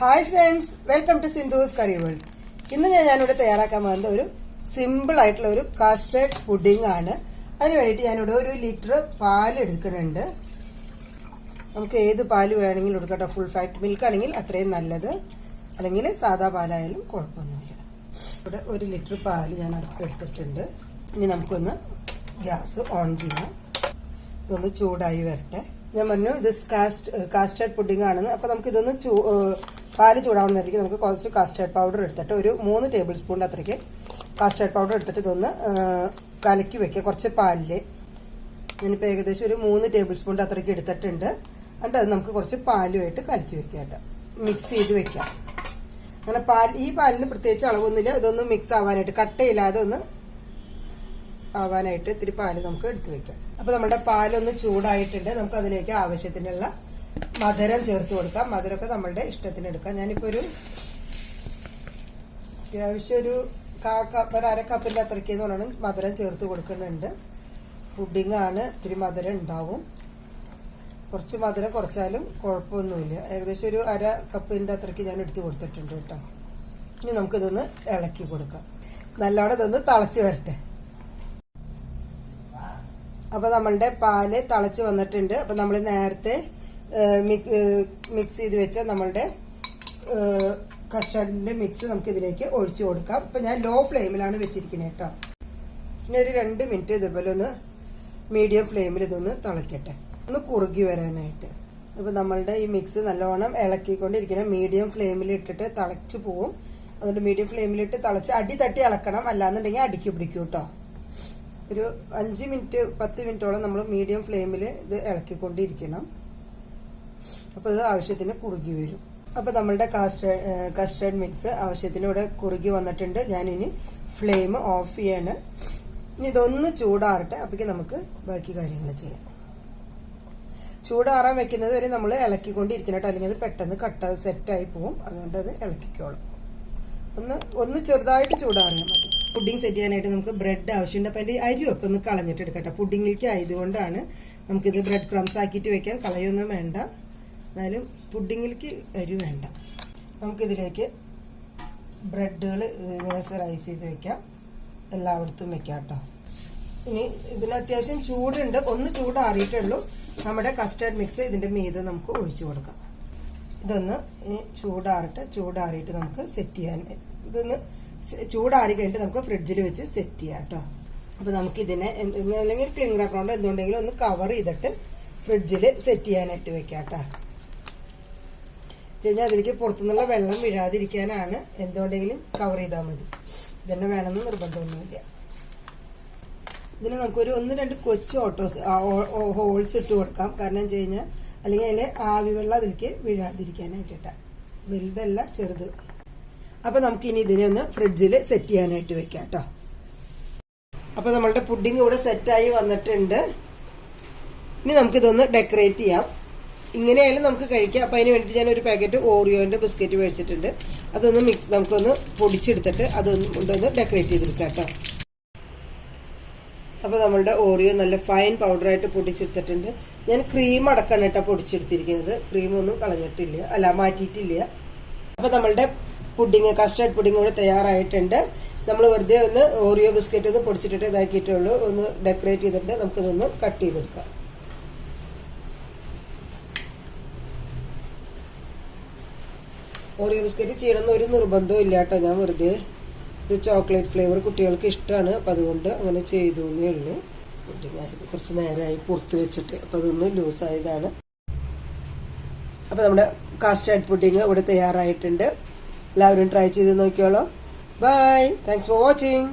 Hi friends welcome to Sindhu's curry world ഇന്ന് ഞാൻ ഞാനിവിടെ തയ്യാറാക്കാൻ പോകുന്നത് ഒരു സിമ്പിൾ ആയിട്ടുള്ള ഒരു കാസ്റ്റേർഡ് പുഡിംഗ് ആണ്. അതിന് വേണ്ടിയിട്ട് ഞാനിവിടെ ഒരു ലിറ്റർ പാൽ എടുക്കുന്നുണ്ട്. നമുക്ക് ഏത് പാൽ വേണമെങ്കിലും എടുക്കട്ടെ ഫുൾ ഫാറ്റ് മിൽക്ക് ആണെങ്കിൽ അത്രയും നല്ലത്. അല്ലെങ്കിൽ സാധാ പാലായാലും കുഴപ്പമൊന്നുമില്ല. ഇവിടെ ഒരു ലിറ്റർ പാൽ ഞാൻ എടുത്തിട്ടുണ്ട്. ഇനി നമുക്കൊന്ന് ഗ്യാസ് ഓൺ ചെയ്യാം. ഇതൊന്ന് ചൂടായി വരട്ടെ. ഞാൻ പറഞ്ഞു ഇത് കാസ്റ്റ് കാസ്റ്റേർഡ് പുഡിംഗ് ആണെന്ന്. അപ്പോൾ നമുക്ക് ഇതൊന്ന് ചൂ ഏഹ് പാൽ ചൂടാവുന്നതായിരിക്കും നമുക്ക് കുറച്ച് കാസ്റ്റേർഡ് പൗഡർ എടുത്തിട്ട് ഒരു മൂന്ന് ടേബിൾ സ്പൂണിന്റെ അത്രയ്ക്ക് കാസ്റ്റേർഡ് പൗഡർ എടുത്തിട്ട് ഇതൊന്ന് കലക്കി വെക്കുക. കുറച്ച് പാലിൽ ഞാനിപ്പോൾ ഏകദേശം ഒരു മൂന്ന് ടേബിൾ സ്പൂണിന്റെ അത്രയ്ക്ക് എടുത്തിട്ടുണ്ട്. എന്നിട്ട് അത് നമുക്ക് കുറച്ച് പാലുമായിട്ട് കലക്കി വെക്കുക കേട്ടോ. മിക്സ് ചെയ്ത് വെക്കാം അങ്ങനെ പാൽ ഈ പാലിന് പ്രത്യേകിച്ച് അളവൊന്നുമില്ല. ഇതൊന്ന് മിക്സ് ആവാനായിട്ട് കട്ടയില്ലാതെ ഒന്ന് ആവാനായിട്ട് ഇത്തിരി പാൽ നമുക്ക് എടുത്തു വെക്കാം. അപ്പോൾ നമ്മുടെ പാലൊന്ന് ചൂടായിട്ടുണ്ട്. നമുക്ക് അതിലേക്ക് ആവശ്യത്തിനുള്ള മധുരം ചേർത്ത് കൊടുക്കാം. മധുരമൊക്കെ നമ്മളുടെ ഇഷ്ടത്തിന് എടുക്കാം. ഞാനിപ്പോ ഒരു അത്യാവശ്യം ഒരു കാ കപ്പ് ഒരു അര കപ്പിന്റെ അത്രയ്ക്ക് എന്ന് പറയുന്നത് മധുരം ചേർത്ത് കൊടുക്കുന്നുണ്ട്. പുഡിങ്ങാണ് ഇത്തിരി മധുരം ഉണ്ടാവും. കുറച്ച് മധുരം കുറച്ചാലും കുഴപ്പമൊന്നുമില്ല. ഏകദേശം ഒരു അര കപ്പിന്റെ അത്രയ്ക്ക് ഞാൻ എടുത്ത് കൊടുത്തിട്ടുണ്ട് കേട്ടോ. ഇനി നമുക്കിതൊന്ന് ഇളക്കി കൊടുക്കാം. നല്ലോണം ഇതൊന്ന് തിളച്ച് വരട്ടെ. അപ്പൊ നമ്മളുടെ പാൽ തിളച്ച് വന്നിട്ടുണ്ട്. അപ്പൊ നമ്മൾ നേരത്തെ മിക്സ് ചെയ്ത് വെച്ച നമ്മളുടെ കസ്റ്റാർഡിന്റെ മിക്സ് നമുക്ക് ഇതിലേക്ക് ഒഴിച്ചു കൊടുക്കാം. ഇപ്പൊ ഞാൻ ലോ ഫ്ലെയിമിലാണ് വെച്ചിരിക്കുന്നത് കേട്ടോ. ഇനി ഒരു രണ്ട് മിനിറ്റ് ഇതുപോലെ ഒന്ന് മീഡിയം ഫ്ലെയിമിൽ ഇതൊന്ന് തിളയ്ക്കട്ടെ ഒന്ന് കുറുകി വരാനായിട്ട്. അപ്പൊ നമ്മളുടെ ഈ മിക്സ് നല്ലോണം ഇളക്കിക്കൊണ്ടിരിക്കണം മീഡിയം ഫ്ലെയിമിൽ ഇട്ടിട്ട് തിളച്ചു പോവും. അതുകൊണ്ട് മീഡിയം ഫ്ലെയിമിലിട്ട് തിളച്ച് അടി തട്ടി ഇളക്കണം അല്ലാന്നുണ്ടെങ്കിൽ അടിക്ക് പിടിക്കും കേട്ടോ. ഒരു അഞ്ച് മിനിറ്റ് പത്ത് മിനിറ്റോളം നമ്മൾ മീഡിയം ഫ്ലെയിമിൽ ഇത് ഇളക്കിക്കൊണ്ടിരിക്കണം. അപ്പോൾ ഇത് ആവശ്യത്തിന് കുറുകി വരും. അപ്പോൾ നമ്മളുടെ കാസ്റ്റേർഡ് കസ്റ്റേർഡ് മിക്സ് ആവശ്യത്തിന് ഇവിടെ കുറുകി വന്നിട്ടുണ്ട്. ഞാനിനി ഫ്ലെയിം ഓഫ് ചെയ്യാണ്. ഇനി ഇതൊന്ന് ചൂടാറട്ടെ. അപ്പോഴേക്ക് നമുക്ക് ബാക്കി കാര്യങ്ങൾ ചെയ്യാം. ചൂടാറാൻ വെക്കുന്നത് വരെ നമ്മൾ ഇളക്കിക്കൊണ്ടിരിക്കണം കേട്ടോ. അല്ലെങ്കിൽ അത് പെട്ടെന്ന് കട്ട സെറ്റായി പോവും. അതുകൊണ്ട് അത് ഇളക്കിക്കോളും. ഒന്ന് ഒന്ന് ചെറുതായിട്ട് ചൂടാറിയാൽ മതി. പുഡിംഗ് സെറ്റ് ചെയ്യാനായിട്ട് നമുക്ക് ബ്രെഡ് ആവശ്യമുണ്ട്. അപ്പം അതിന്റെ അരിയൊക്കെ ഒന്ന് കളഞ്ഞിട്ട് എടുക്കട്ടെ. പുഡിങ്ങിലേക്ക് ആയതുകൊണ്ടാണ് നമുക്കിത് ബ്രെഡ് ക്രംസ് ആക്കിയിട്ട് വെക്കാൻ കളയൊന്നും വേണ്ട. എന്നാലും പുഡിങ്ങിലേക്ക് അരി വേണ്ട. നമുക്കിതിലേക്ക് ബ്രെഡുകൾ ഇങ്ങനെ റൈസ് ചെയ്ത് വെക്കാം. എല്ലായിടത്തും വെക്കാം കേട്ടോ. ഇനി ഇതിന് അത്യാവശ്യം ചൂടുണ്ട്. ഒന്ന് ചൂടാറിയിട്ടുള്ളൂ നമ്മുടെ കസ്റ്റർഡ് മിക്സ് ഇതിന്റെ മീത് നമുക്ക് ഒഴിച്ചു കൊടുക്കാം. ഇതൊന്ന് ഇനി ചൂടാറട്ടെ ചൂടാറിയിട്ട് നമുക്ക് സെറ്റ് ചെയ്യാൻ ഇതൊന്ന് ചൂടാറി കഴിഞ്ഞിട്ട് നമുക്ക് ഫ്രിഡ്ജിൽ വെച്ച് സെറ്റ് ചെയ്യാം കേട്ടോ. അപ്പോൾ നമുക്കിതിനെ അല്ലെങ്കിൽ ക്ലിംഗ് കൊണ്ട് എന്തുണ്ടെങ്കിലും ഒന്ന് കവർ ചെയ്തിട്ട് ഫ്രിഡ്ജിൽ സെറ്റ് ചെയ്യാനായിട്ട് വെക്കാം കേട്ടോ. കഴിഞ്ഞാൽ അതിലേക്ക് പുറത്തുനിന്നുള്ള വെള്ളം വീഴാതിരിക്കാനാണ് എന്തുകൊണ്ടെങ്കിലും കവർ ചെയ്താൽ മതി. ഇതന്നെ വേണമെന്ന് നിർബന്ധമൊന്നുമില്ല. ഇതിന് നമുക്കൊരു ഒന്ന് രണ്ട് കൊച്ചു ഓട്ടോസ് ഹോൾസ് ഇട്ട് കൊടുക്കാം. കാരണം വെച്ച് കഴിഞ്ഞാൽ അല്ലെങ്കിൽ അതിൽ ആവി വെള്ളം അതിലേക്ക് വീഴാതിരിക്കാനായിട്ടാ. വലുതല്ല ചെറുത്. അപ്പൊ നമുക്ക് ഇനി ഇതിനെ ഒന്ന് ഫ്രിഡ്ജിൽ സെറ്റ് ചെയ്യാനായിട്ട് വെക്കാം കേട്ടോ അപ്പൊ നമ്മളുടെ പുഡിംഗ് ഇവിടെ സെറ്റായി വന്നിട്ടുണ്ട്. ഇനി നമുക്കിതൊന്ന് ഡെക്കറേറ്റ് ചെയ്യാം. ഇങ്ങനെയായാലും നമുക്ക് കഴിക്കാം. അപ്പം അതിന് വേണ്ടി ഞാൻ ഒരു പാക്കറ്റ് ഓറിയോന്റെ ബിസ്ക്കറ്റ് മേടിച്ചിട്ടുണ്ട്. അതൊന്ന് മിക്സ് നമുക്കൊന്ന് പൊടിച്ചെടുത്തിട്ട് അതൊന്ന് കൊണ്ടൊന്ന് ഡെക്കറേറ്റ് ചെയ്തെടുക്കാം കേട്ടോ. അപ്പോൾ നമ്മളുടെ ഓറിയോ നല്ല ഫൈൻ പൗഡറായിട്ട് പൊടിച്ചെടുത്തിട്ടുണ്ട്. ഞാൻ ക്രീം അടക്കാണ് കേട്ടോ പൊടിച്ചെടുത്തിരിക്കുന്നത്. ക്രീമൊന്നും കളഞ്ഞിട്ടില്ല. അല്ല മാറ്റിയിട്ടില്ല. അപ്പോൾ നമ്മളുടെ പുഡിങ് കസ്റ്റർഡ് പുഡിങ് കൂടെ തയ്യാറായിട്ടുണ്ട്. നമ്മൾ വെറുതെ ഒന്ന് ഓറിയോ ബിസ്ക്കറ്റ് ഒന്ന് പൊടിച്ചിട്ടിട്ട് ഇതാക്കിയിട്ടുള്ളൂ ഒന്ന് ഡെക്കറേറ്റ് ചെയ്തിട്ട് നമുക്കിതൊന്ന് കട്ട് ചെയ്തെടുക്കാം. ഓറിയോ ബിസ്ക്കറ്റ് ചെയ്യണമെന്ന് ഒരു നിർബന്ധവും ഇല്ല കേട്ടോ ഞാൻ വെറുതെ ഒരു ചോക്ലേറ്റ് ഫ്ലേവർ കുട്ടികൾക്ക് ഇഷ്ടമാണ്. അപ്പം അതുകൊണ്ട് അങ്ങനെ ചെയ്തു എന്നേ ഉള്ളൂ. കുറച്ച് നേരമായി പുറത്ത് വെച്ചിട്ട് അപ്പം അതൊന്ന് ലൂസായതാണ്. അപ്പോൾ നമ്മുടെ കാസ്റ്റാർഡ് പുഡിങ് ഇവിടെ തയ്യാറായിട്ടുണ്ട്. എല്ലാവരും ട്രൈ ചെയ്ത് നോക്കിയോളൂ ബൈ. Thanks for watching